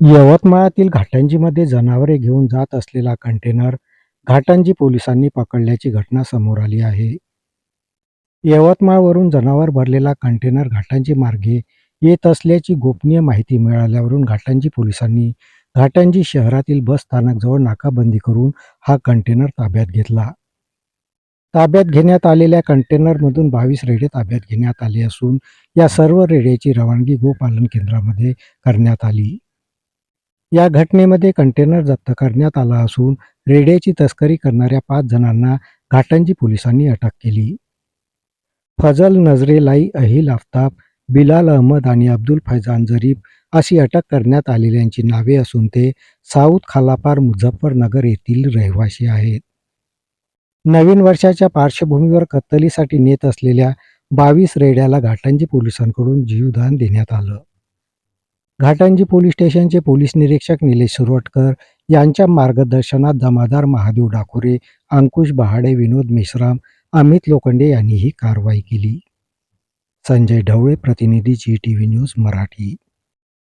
यवतमाळातील घाटंजीमध्ये जनावरे घेऊन जात असलेला कंटेनर घाटंजी पोलिसांनी पकडल्याची घटना समोर आली आहे. यवतमाळवरून जनावर भरलेला कंटेनर घाटंजी मार्गे येत असल्याची गोपनीय माहिती मिळाल्यावरून घाटंजी पोलिसांनी घाटंजी शहरातील बस स्थानकजवळ नाकाबंदी करून हा कंटेनर ताब्यात घेतला. ताब्यात घेण्यात आलेल्या कंटेनरमधून बावीस रेडे ताब्यात घेण्यात आले असून या सर्व रेड्याची रवानगी गोपालन केंद्रामध्ये करण्यात आली. या घटनेमध्ये कंटेनर जप्त करण्यात आला असून रेड्याची तस्करी करणाऱ्या पाच जणांना घाटंजी पोलिसांनी अटक केली. फजल नजरेलाई अहिल आफताब बिलाल अहमद आणि अब्दुल फैजान जरीफ अशी अटक करण्यात आलेल्यांची नावे असून ते साऊथ खालापार मुझफ्फरनगर येथील रहिवासी आहेत. नवीन वर्षाच्या पार्श्वभूमीवर कत्तलीसाठी नेत असलेल्या बावीस रेड्याला घाटंजी पोलिसांकडून जीवदान देण्यात आलं. घाटंजी पोलीस स्टेशनचे पोलीस निरीक्षक निलेश सुरवटकर यांच्या मार्गदर्शनात जमादार महादेव डाकुरे, अंकुश बहाडे, विनोद मेश्राम, अमित लोखंडे यांनी ही कारवाई केली. संजय ढवळे प्रतिनिधी G T V news Marathi